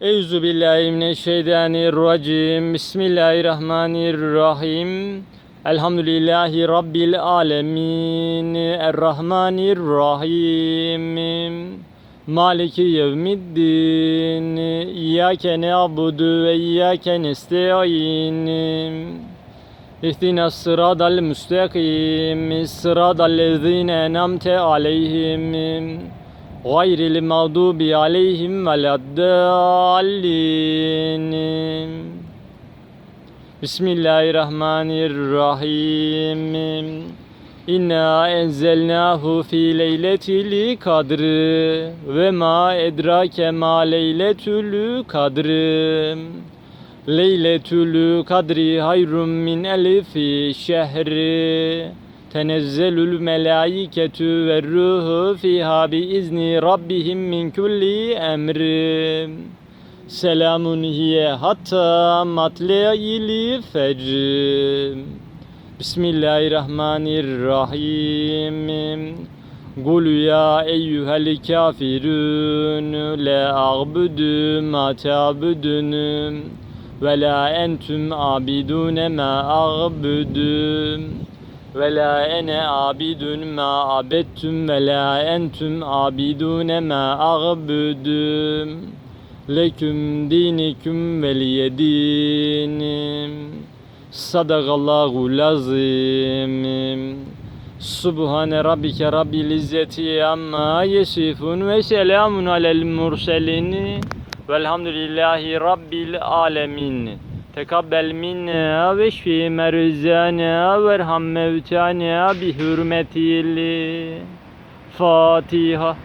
Euzu billahi mineşşeytanirracim. Bismillahirrahmanirrahim. Elhamdülillahi rabbil alamin. Errahmanirrahim. Maliki yevmiddin. İyyake na'budu ve iyyake nestaîn. İhdina sıradal müstakim. Sıradal lezîne en'amte aleyhim. غير المغضوب عليهم ولا الضالين بسم الله الرحمن الرحيم إنا أنزلناه في ليلة القدر وما أدراك ما ليلة القدر ليلة القدر خير من ألف شهر Tenezzelül melaiketü ve ruhu fiha bi izni rabbihim min kulli emri. Selamun hiye hatta matle'il fecr. Bismillahirrahmanirrahim. Kul ya eyyuhel kafirun la a'budu ma ta'budun ve la entum abidun ma a'budu ve la ene abidun ma abettum ve la entum abidune ma ağbudum leküm dinikum veliyedinim. Sadakallahu lazim Subhane rabbike rabbil izzeti amma yesifun ve selamun alel murselin. Velhamdülillahi rabbil alemin. Tekabbel minna ve şfi merzana ve erham mevtana bi hürmetil Fatiha.